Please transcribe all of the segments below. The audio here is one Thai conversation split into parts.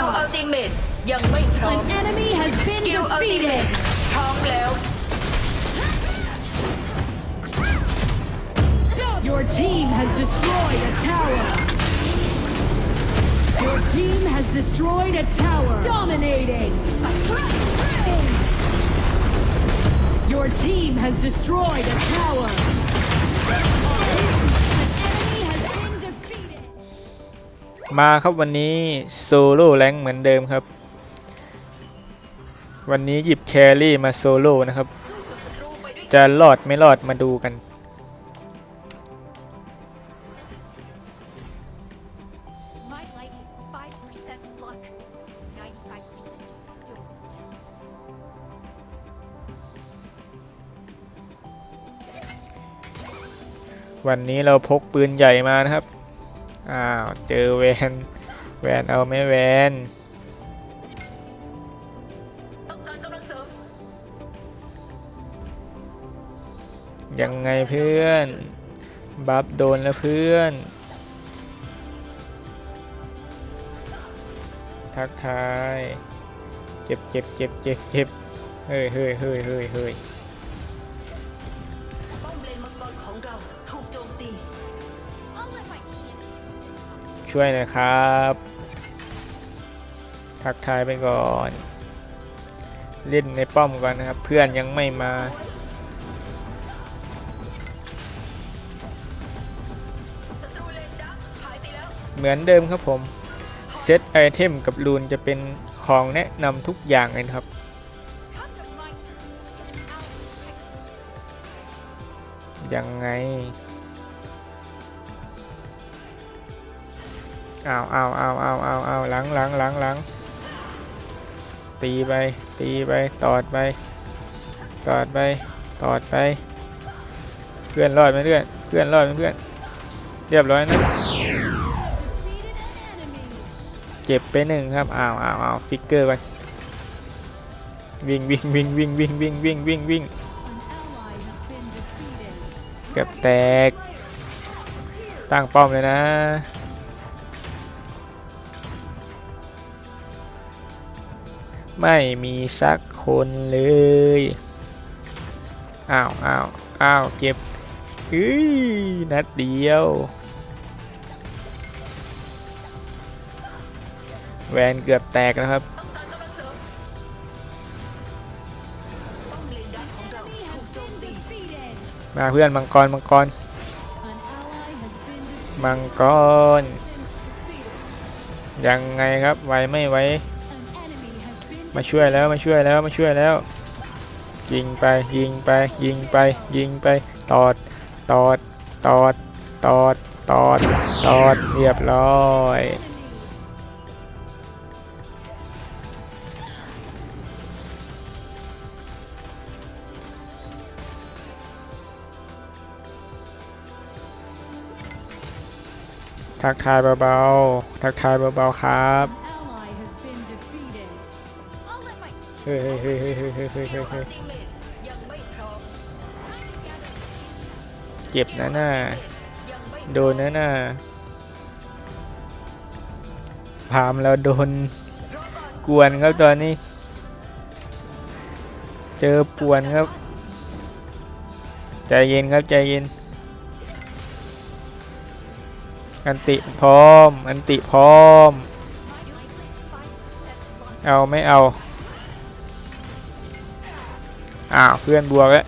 กิลอัล Onslaught. ติเมตยังไม่พร้อม An enemy has ส been กิลอัลติเมต defeated. พร้อมแล้ว Your team has destroyed a tower. Your team has destroyed a tower. Dominating. Your team has destroyed a tower. มาครับวันนี้โซโล่แรงค์เหมือนเดิมครับ วันนี้หยิบแครี่มาโซโล่นะครับ จะรอดไม่รอดมาดูกัน My light is 5% luck, 95% is dirt. วันนี้เราพกปืนใหญ่มานะครับ อ้าวเจอแวนแวนเอาไหม่แวนต้องการกำลังเสริมยังไงเพื่อน บัฟโดนแล้วเพื่อน ทักทาย เจ็บเจ็บเจ็บเจ็บเจ็บเฮ้ยเฮ้ยเฮ้ยเฮ้ยเฮ้ย ช่วยน่อยครับ ทักทายไปก่อน เล่นในป้อมก่อนนะครับ เพื่อนยังไม่มาเหมือนเดิมครับผม เซตไอเทมกับรูนจะเป็นของแนะนำทุกอย่างเลยครับ ยังไง อ้าวอ้าวอ้าวอ้าวอ้าวอ้าวหลังหลังหลังหลังตีไป ตีไป ตอดไป ตอดไป ตอดไป เพื่อนรอดไหมเพื่อน เพื่อนรอดไหมเพื่อน เรียบร้อยนะ เจ็บไปหนึ่งครับอ้าวอ้าวอ้าวฟิกเกอร์ไป วิ่งวิ่งวิ่งวิ่งวิ่งวิ่งวิ่งวิ่งวิ่งเกือบแตก ตั้งป้อมเลยนะ ไม่มีสักคนเลย อ้าวอ้าวอ้าวเก็บเฮ้ยนัดเดียว แวนเกือบแตกแล้วครับมาเพื่อนมังกรมังกร มังกร ยังไงครับไวไม่ไว มาช่วยแล้วมาช่วยแล้วมาช่วยแล้ว ยิงไปยิงไปยิงไปยิงไปตอดตอดตอดตอดตอดตอดเรียบร้อยทักทายเบาๆ ทักทายเบาๆ ครับ เฮ้ยเฮ้ยเฮ้ยเฮ้ยเฮ้ยเฮ้ยเฮ้ยเฮ้ยเมตยังไม่พร้อมเจ็บนะน่าโดนนะน่าฟาร์มแล้วโดนกวนครับตอนนี้ เจอป่วนครับ ใจเย็นครับใจเย็น อันติพร้อม อันติพร้อม เอาไม่เอา อ้าวเพื่อนบวกแล้ว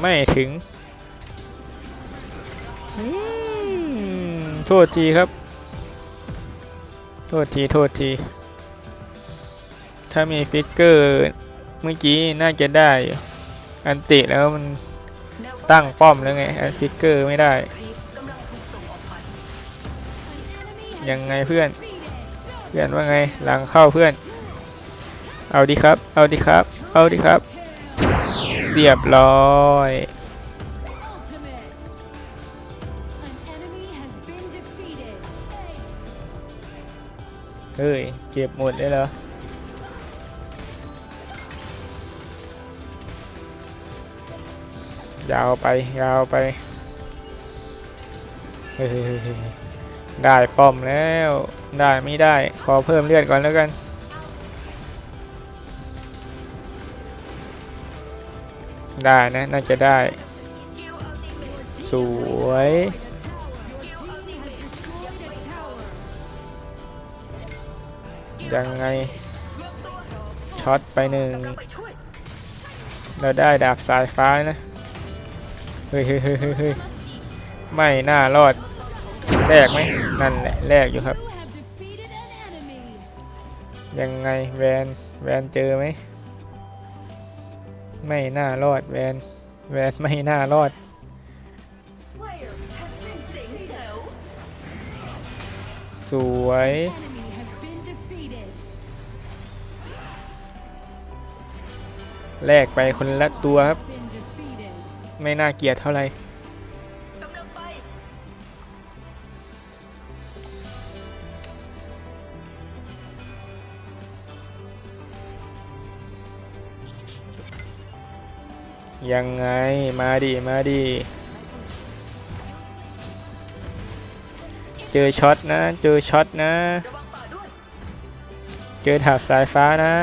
ไม่ถึงโทษทีครับ โทษที โทษที ถ้ามีฟิกเกอร์เมื่อกี้น่าจะได้ อันติแล้วมันตั้งป้อมแล้วไงฟิกเกอร์ไม่ได้ ยังไงเพื่อน เพื่อนว่าไง หลังเข้าเพื่อน เอาดีครับ เอาดีครับ เอาดีครับ เรียบร้อยเฮ้ย เก็บหมดเลยเหรอยาวไป ยาวไปเฮ้ยได้ป้อมแล้ว ได้ไม่ได้ ขอเพิ่มเลือดก่อนแล้วกัน ได้นะ น่าจะได้ สวย ยังไง ช็อตไปหนึ่ง เราได้ดาบสายฟ้านะ เฮ้ยเฮ้ยเฮ้ยเฮ้ยไม่น่ารอดแลกไหม นั่นแหละแลกอยู่ครับ ยังไงแวน แวนเจอไหม ไม่น่ารอดแวนแวนไม่น่ารอดเจ๋งแจ๋วสวย Enemy has been defeated. แลกไปคนละตัวครับ Been defeated. ไม่น่าเกลียดเท่าไหร่ ยังไงมาดิมาดิเจอช็อตนะ เจอช็อตนะ เจอถาบสายฟ้านะ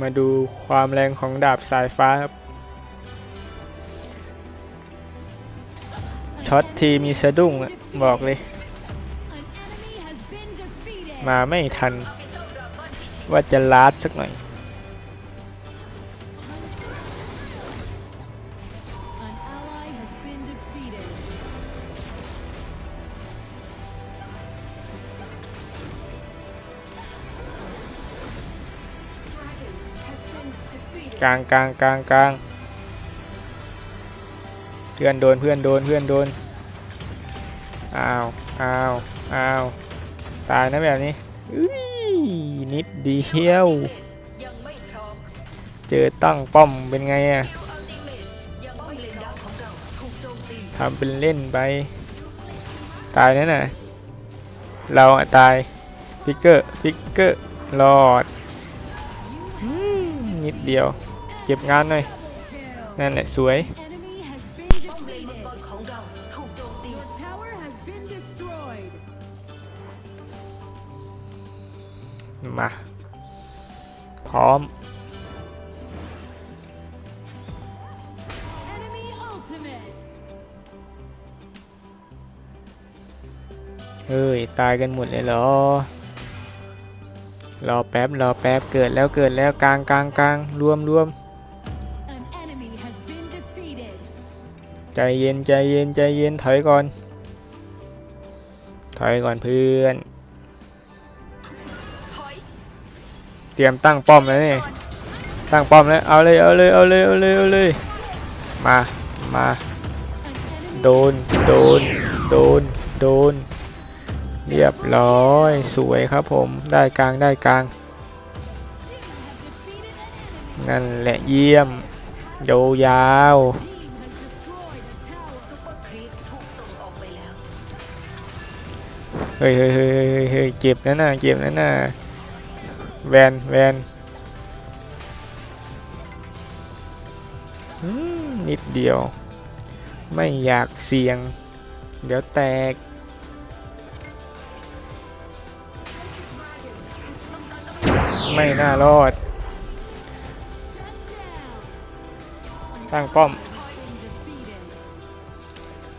มาดูความแรงของดาบสายฟ้าครับช็อตทีมีสะดุ้งบอกเลย มาไม่ทัน ว่าจะลาดสักหน่อย กลางกลางกลางกลางเพื่อนโดนเพื่อนโดนเพื่อนโดนอ้าวอ้าวอ้าวตายนะแบบนี้อุ้ยนิดเดียว เจอตั้งป้อมเป็นไงอะทำเป็นเล่นไป ตายแน่น่ะเราตาย ฟิกเกอร์ ฟิกเกอร์ รอดนิดเดียว ก็บงานหน่อย Kill. นั่นแหละสวย Enemy has been ป้อมเลนมังก defeated. รของเราถูกโจมตี Your tower has been destroyed. มาพร้อม Enemy ultimate. เฮ้ยตายกันหมดเลยเหรอ รอแป๊บรอแป๊บเกิดแล้วเกิดแล้วกลางกลางกลางรวมรวม ใจเย็นใจเย็นใจเย็นถอยก่อน ถอยก่อนเพื่อน เตรียมตั้งป้อมแล้วนี่ ตั้งป้อมแล้ว เอาเลย เอาเลย เอาเลย เอาเลย เอาเลย มา มา โดน โดน โดน โดน เรียบร้อย สวยครับผม ได้กลาง ได้กลาง นั่นแหละเยี่ยมโยยาว Team has destroyed ฮ้ยเฮ้ยเฮ้ยเฮ้ยเฮ้ยเจ็บนะน่ะเจ็บนะน่ะแวนแวนนิดเดียว ไม่อยากเสี่ยง เดี๋ยวแตก ไม่น่ารอด ตั้งป้อม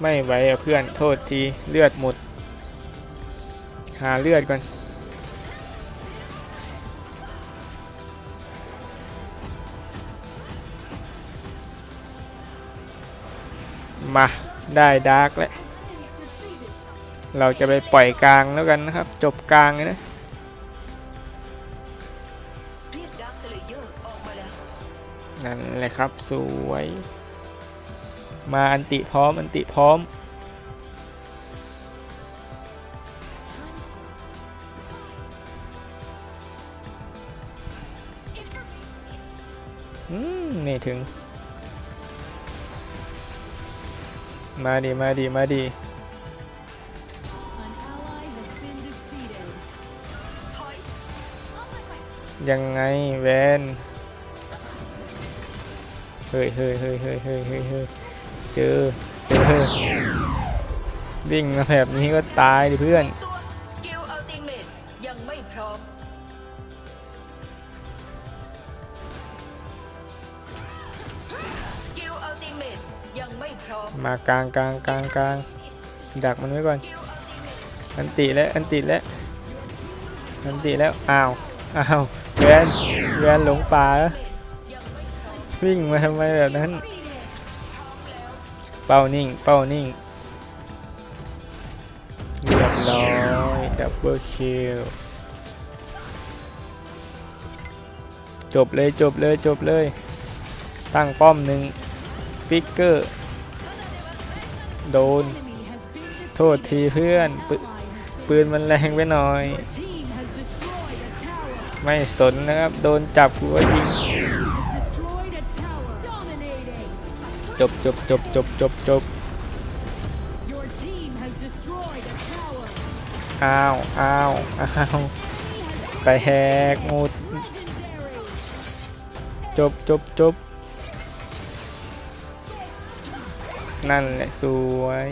ไม่ไหวอะเพื่อนโทษที เลือดหมด หาเลือดก่อนมาได้ดาร์กแล้ว เราจะไปปล่อยกลางแล้วกันนะครับ จบกลางเลยนะ นั่นแหละครับ สวย มาอันติพร้อม อันติพร้อม นี่ถึง มาดีมาดีมาดียังไงแวนเฮ้ยเฮ้ยเฮ้ยเฮ้ยเฮ้ยเฮ้ยเฮ้ยเจอเจอวิ่งมาแบบนี้ก็ตายดิเพื่อน มากลางกลางกลางกลางดักมันไว้ก่อน อันติแล้วอันติแล้วอันติแล้วอ้าวอ้าวเวียนเวียนหลงป่าวิ่งมาทำไมแบบนั้น เป้านิ่งเป้านิ่งเรียบร้อยดับเบิลคิลจบเลยจบเลยจบเลย ตั้งป้อมหนึ่งฟิกเกอร์ โดน โทษทีเพื่อนปปืนมันแรงไปหน่อย ไม่สนนะครับ โดนจับหัวยิงจบจบจบจบจบจบอ้าวอ้าวอ้าวไปแหกหมดจบจบจบ นั่นแหละสวย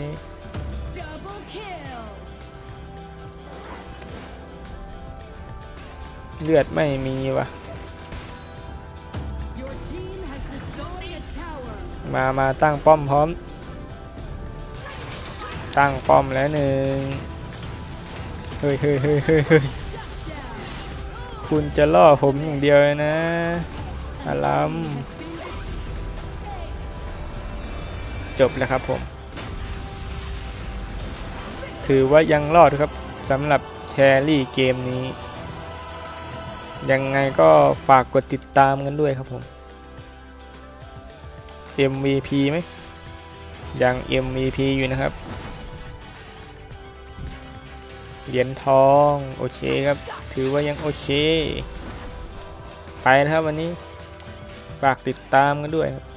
เลือดไม่มีวะมามาตั้งป้อมพร้อม ตั้งป้อมแล้วหนึ่งเฮ้ยเฮ้ยเฮ้ยเฮ้ยคุณจะล่อผมอย่างเดียวเลยนะอาลัม จบแล้วครับผม ถือว่ายังรอดครับสำหรับแครี่เกมนี้ ยังไงก็ฝากกดติดตามกันด้วยครับผม MVP ไหมยัง MVP อยู่นะครับ เหรียญทอง โอเคครับ ถือว่ายังโอเค ไปนะครับวันนี้ ฝากติดตามกันด้วยครับ